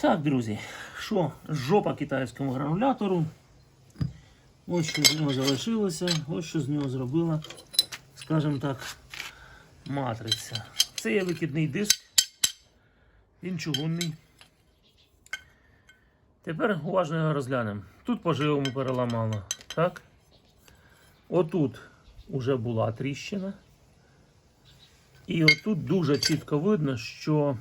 Так, друзі, що жопа китайському гранулятору. Ось що з нього залишилося, ось що з нього зробила, скажімо так, матриця. Це є викидний диск. Він чугунний. Тепер уважно його розглянемо. Тут по-живому переламало. Так? Отут вже була тріщина. І отут дуже чітко видно, що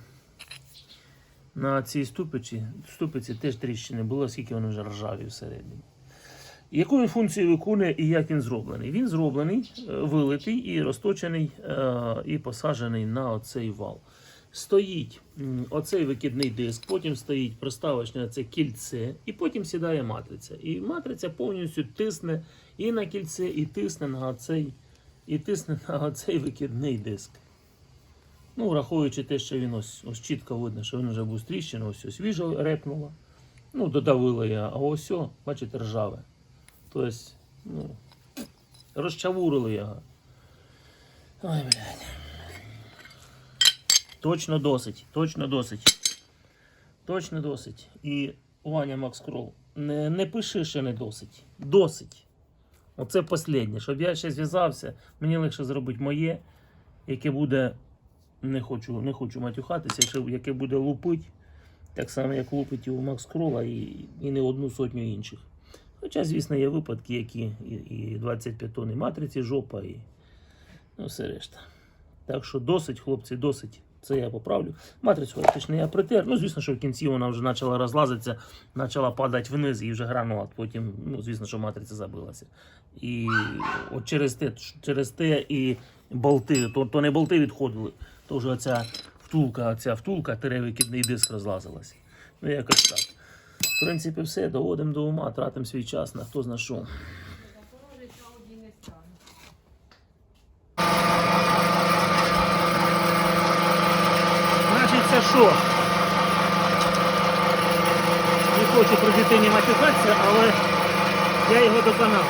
на цій ступиці, ступиці теж тріщини було, оскільки вони вже ржаві всередині. Яку він функцію виконує і як він зроблений? Він зроблений, е, вилитий і розточений е, і посаджений на оцей вал. Стоїть оцей викидний диск, потім стоїть приставочне оце кільце, і потім сідає матриця. І матриця повністю тисне і на кільце, і тисне на оцей, і тисне на оцей викидний диск. Ну, враховуючи те, що він ось, ось чітко видно, що він вже був стріщений, ось ось свіжо репнуло. Ну, додавило я, а ось, о, бачите, ржаве. Тобто, ну, розчавурили його. Ой, блядь. Точно досить, точно досить. Точно досить. І Ваня Макс Крол, не, не пиши, що не досить. Досить. Оце останнє. Щоб я ще зв'язався, мені легше зробити моє, яке буде. Не хочу, не хочу матюхатися, що- яке буде лупить, так само, як лупить і у Макс Крола, і, і не одну сотню інших. Хоча, звісно, є випадки, які і, і 25 тонн і матриці, жопа, і ну, все решта. Так що досить, хлопці, досить. Це я поправлю. Матрицю фактично я притер. Ну, звісно, що в кінці вона вже почала розлазитися, почала падати вниз і вже гранула. Потім, ну, звісно, що матриця забилася. І от через те, через те і болти, то, то не болти відходили, то вже оця втулка, оця втулка, теревикидний диск розлазилася. Ну, якось так. В принципі, все, доводимо до ума, тратимо свій час на хто зна що. Значить, це що? Не хочу про дитині матюкатися, але я його доконав.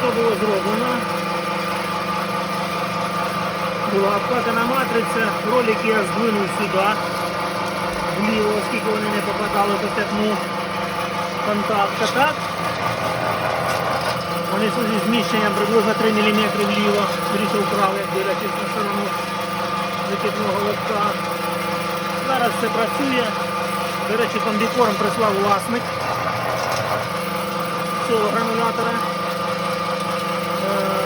Що було зроблено? Була обкатана матриця, ролики я здвинув сюди, вліво, оскільки вони не попадали до п'ятну контакта, так? Вони зі зміщенням приблизно 3 мм вліво, скоріше вправо, як дивлячись на сторону викидного лотка. Зараз це працює. До речі, комбікорм прислав власник цього гранулятора. Е,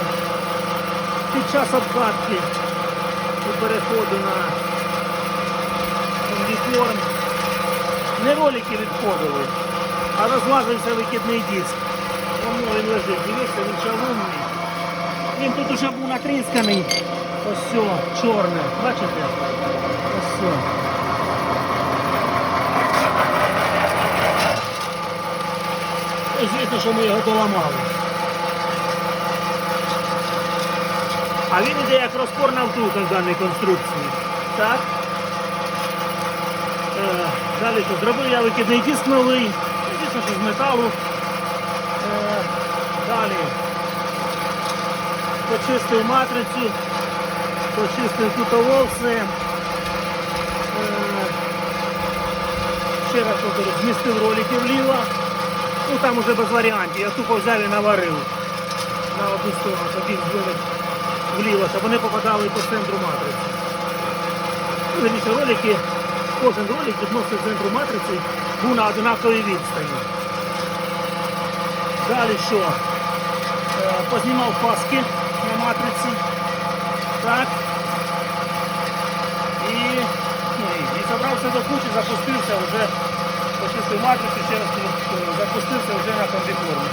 Під час обкатки переходу на комбікорм не ролики відходили, а розлазився викидний диск. Тому він лежить, дивіться, він шаломний. Він тут уже був натрісканий. Ось все, чорне. Бачите? Ось все. Звісно, що ми його доламали. А він іде як розпорна втулка в даній конструкції. Так? Е, далі що? Зробив я викидний диск новий. Звісно, що з металу. Е, Далі почистив матрицю, почистив кутовол все. Е, Ще раз повторю, змістив ролики вліво. Ну там уже без варіантів. Я тупо взяв і наварив на одну сторону, їх звели вліво, щоб вони попадали по центру матриці. Вірніше, ролики, кожен ролик відносно центру матриці був на однаковій відстані. Далі що? Е, Познімав паски на матриці. Так. І, ну, і, забрався до кучі, запустився вже, почистив матрицю, ще раз запустився вже на комбікормі.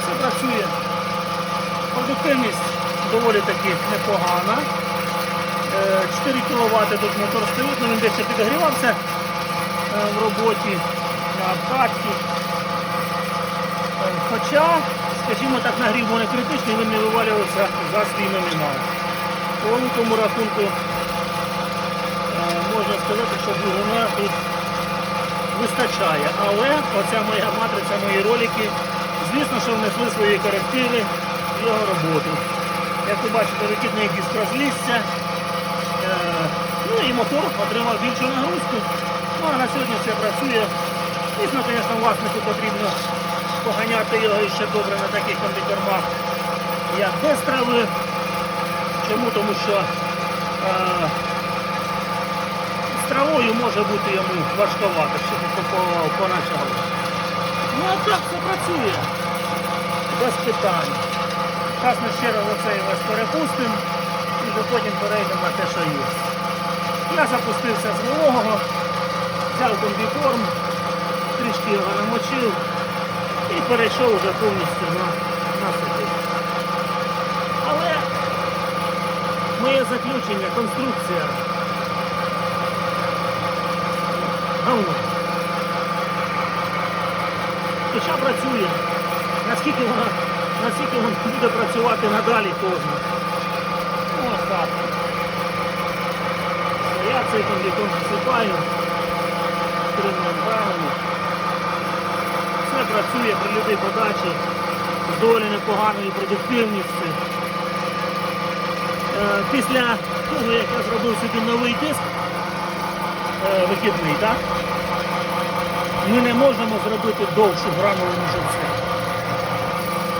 Все працює. Продуктивність доволі таки непогана. Е, 4 кВт тут мотор стоїть, ну він дещо підогрівався е, в роботі на обкатці. Е, Хоча, скажімо так, нагрів був не критичний, він не вивалювався за свій номінал. По великому рахунку е, можна сказати, що двигуна тут вистачає. Але оця моя матриця, мої ролики, звісно, що внесли свої корективи в його роботу. Як ви бачите, викидний диск розлізся. Е, Ну і мотор отримав більшу нагрузку. Ну а на сьогодні все працює. Звісно, звісно, власнику потрібно поганяти його ще добре на таких комбікормах, як без трави. Чому? Тому що е, з травою може бути йому важковато, щоб поначалу. Ну а так це працює. Без питань. Зараз ми раз оцей весь перепустимо і потім перейдемо на те, що є. Я запустився з вологого, взяв комбікорм, трішки його намочив і перейшов вже повністю на, на сухий. Але моє заключення, конструкція. Говно. Хоча працює. Наскільки вона, наскільки вона буде працювати надалі, знає. Ну, ось так. Я цей комбікон засипаю, тримаємо правильно. Все працює при любій подачі, з доволі непоганою продуктивністю. Е, Після того, як я зробив собі новий диск, е, вихідний, так? ми не можемо зробити довшу гранулу, ніж це.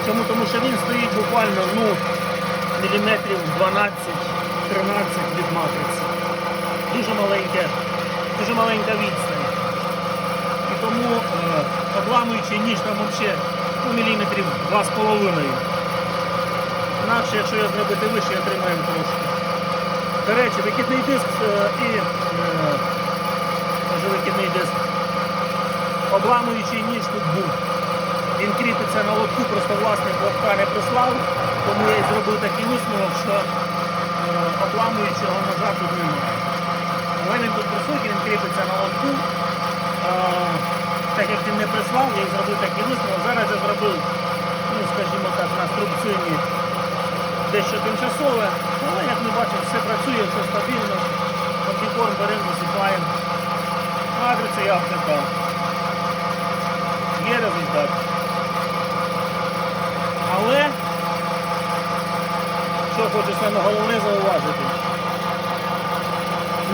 Чому? Тому що він стоїть буквально ну, міліметрів 12-13 від матриці. Дуже маленьке, дуже маленька відстань. І тому е, обламуючи ніж там взагалі ну, міліметрів 2,5. Інакше, якщо його зробити вище, отримаємо трошки. До речі, викидний диск е, і е, викидний диск обламуючий ніж тут був. Він кріпиться на лотку, просто власник лотка не прислав, тому я і зробив такий висновок, що е, обламуючого ножа тут немає. Але він тут присутній, він кріпиться на лотку. Е, так як він не прислав, я і зробив такий висновок. Зараз я зробив, ну скажімо так, на струбцині дещо тимчасове, але як ми бачимо, все працює, все стабільно. Комбікорм беремо, висипаємо. Матриця я втикав. Є результат. Але, що хочу саме головне зауважити,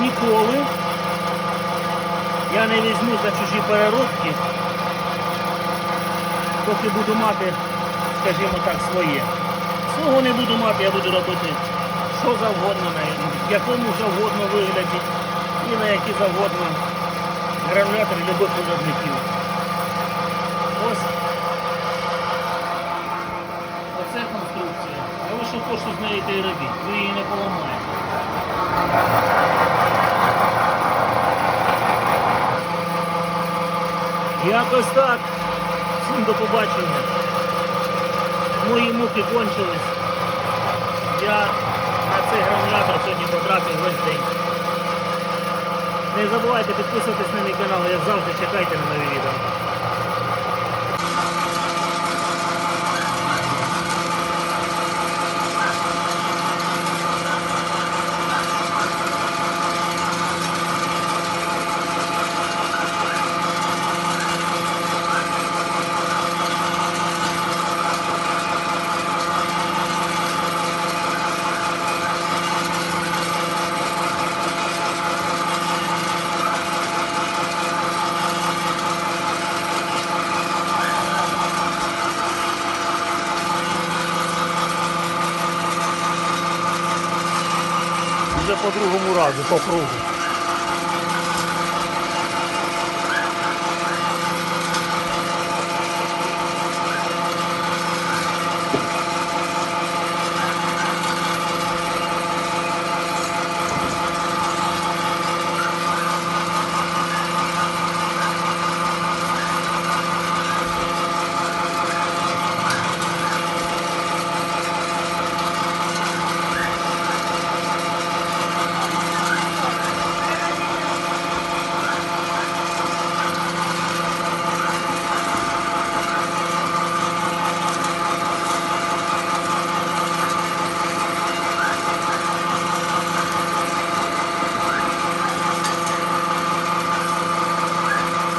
ніколи я не візьму за чужі переробки, поки буду мати, скажімо так, своє. Свого не буду мати, я буду робити що завгодно, на в якому завгодно вигляді і на які завгодно гранулятори любих виробників. Ось. Оце конструкція. А ви що хочете з нею те й робіть? Ви її не поламаєте. Якось так. Всім до побачення. Мої муки кончились. Я на цей гранулятор сьогодні потратив весь день. Не забувайте підписуватись на мій канал, як завжди чекайте на нові відео. Вже по другому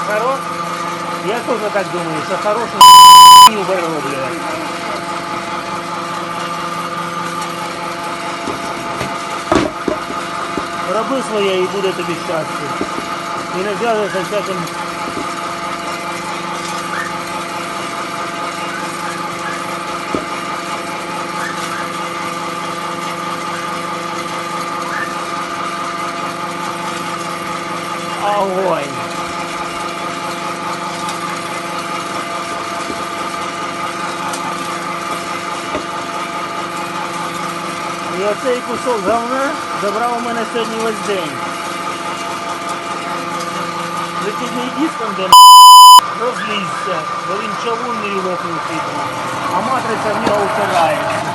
разу, по кругу. Хорош? Я тоже так думаю, что хороший вироблювати. Роби своє і буде тобі щастя. І не зв'язуйся з всяким. Огонь! І оцей кусок говна забрав у мене сьогодні весь день. Вихідний диском, де розлізся, бо він чавунний лопнув. А матриця в нього впирається.